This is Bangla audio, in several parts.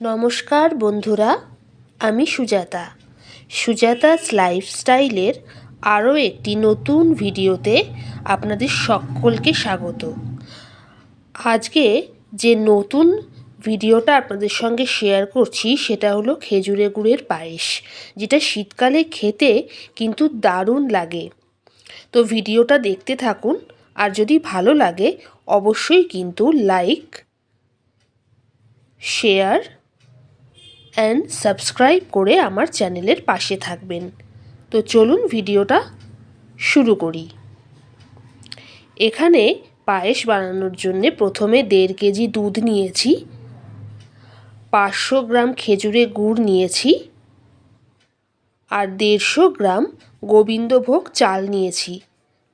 নমস্কার বন্ধুরা, আমি সুজাতা। সুজাতাস লাইফস্টাইলের আরও একটি নতুন ভিডিওতে আপনাদের সকলকে স্বাগত। আজকে যে নতুন ভিডিওটা আপনাদের সঙ্গে শেয়ার করছি সেটা হলো খেজুরে গুড়ের পায়েস, যেটা শীতকালে খেতে কিন্তু দারুণ লাগে। তো ভিডিওটা দেখতে থাকুন, আর যদি ভালো লাগে অবশ্যই কিন্তু লাইক, শেয়ার অ্যান্ড সাবস্ক্রাইব করে আমার চ্যানেলের পাশে থাকবেন। তো চলুন ভিডিওটা শুরু করি। এখানে পায়েস বানানোর জন্যে প্রথমে দেড় কেজি দুধ নিয়েছি, পাঁচশো গ্রাম খেজুরে গুড় নিয়েছি, আর দেড়শো গ্রাম গোবিন্দভোগ চাল নিয়েছি।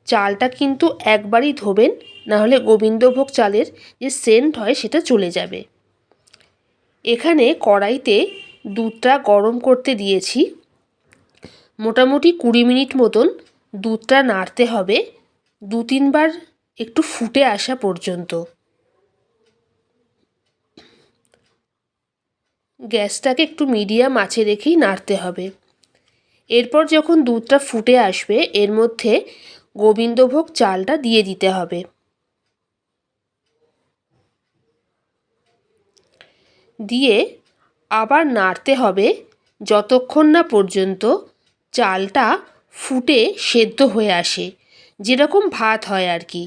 চালটা কিন্তু একবারই ধোবেন, নাহলে গোবিন্দভোগ চালের যে সেন্ট হয় সেটা চলে যাবে। এখানে কড়াইতে দুধটা গরম করতে দিয়েছি। মোটামুটি কুড়ি মিনিট মতন দুধটা নাড়তে হবে। দু তিনবার একটু ফুটে আসা পর্যন্ত। গ্যাসটাকে একটু মিডিয়াম আঁচে রেখেই নাড়তে হবে। এরপর যখন দুধটা ফুটে আসবে, এর মধ্যে গোবিন্দভোগ চালটা দিয়ে দিতে হবে। দিয়ে আবার নাড়তে হবে যতক্ষণ না পর্যন্ত চালটা ফুটে সেদ্ধ হয়ে আসে। যেরকম ভাত হয় আর কি।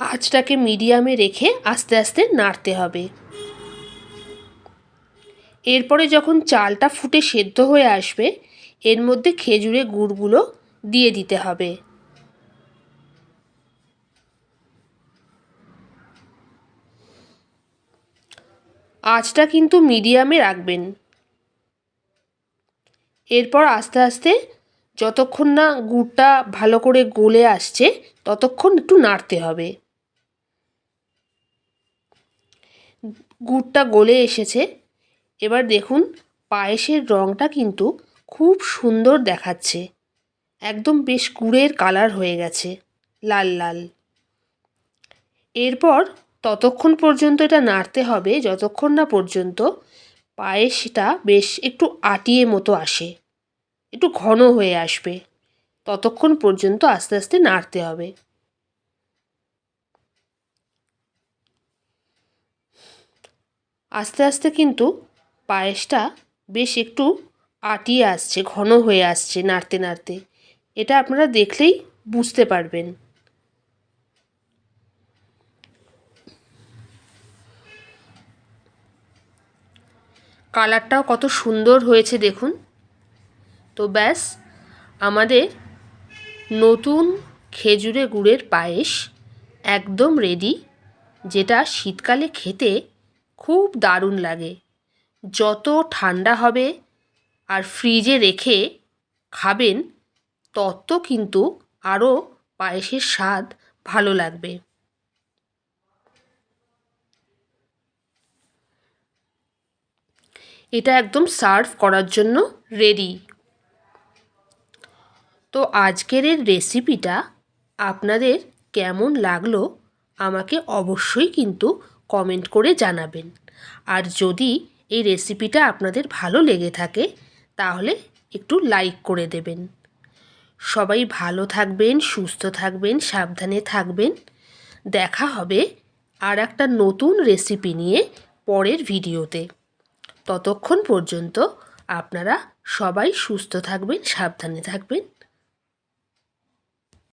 আঁচটাকে মিডিয়ামে রেখে আস্তে আস্তে নাড়তে হবে। এরপরে যখন চালটা ফুটে সেদ্ধ হয়ে আসবে, এর মধ্যে খেজুরে গুড়গুলো দিয়ে দিতে হবে। আঁচটা কিন্তু মিডিয়ামে রাখবেন। এরপর আস্তে আস্তে যতক্ষণ না গুড়টা ভালো করে গলে আসছে, ততক্ষণ একটু নাড়তে হবে। গুড়টা গলে এসেছে এবার দেখুন পায়েসের রঙটা কিন্তু খুব সুন্দর দেখাচ্ছে। একদম বেশ গুড়ের কালার হয়ে গেছে, লাল লাল। এরপর ততক্ষণ পর্যন্ত এটা নাড়তে হবে, যতক্ষণ না পর্যন্ত পায়েসটা বেশ একটু আটিয়ে মতো আসে, একটু ঘন হয়ে আসবে, ততক্ষণ পর্যন্ত আস্তে আস্তে নাড়তে হবে। আস্তে আস্তে কিন্তু পায়েসটা বেশ একটু আটিয়ে আসছে, ঘন হয়ে আসছে নাড়তে নাড়তে। এটা আপনারা দেখলেই বুঝতে পারবেন। কালারটাও কত সুন্দর হয়েছে দেখুন। তো ব্যাস, আমাদের নতুন খেজুরে গুড়ের পায়েস একদম রেডি যেটা শীতকালে খেতে খুব দারুণ লাগে। যত ঠান্ডা হবে আর ফ্রিজে রেখে খাবেন, তত কিন্তু আরও পায়েসের স্বাদ ভালো লাগবে। এটা একদম সার্ভ করার জন্য রেডি। তো আজকের এর রেসিপিটা আপনাদের কেমন লাগল আমাকে অবশ্যই কিন্তু কমেন্ট করে জানাবেন। আর যদি এই রেসিপিটা আপনাদের ভালো লেগে থাকে, তাহলে একটু লাইক করে দেবেন। সবাই ভালো থাকবেন, সুস্থ থাকবেন, সাবধানে থাকবেন। দেখা হবে আর একটা নতুন রেসিপি নিয়ে পরের ভিডিওতে। ততক্ষণ পর্যন্ত আপনারা সবাই সুস্থ থাকবেন, সাবধানে থাকবেন।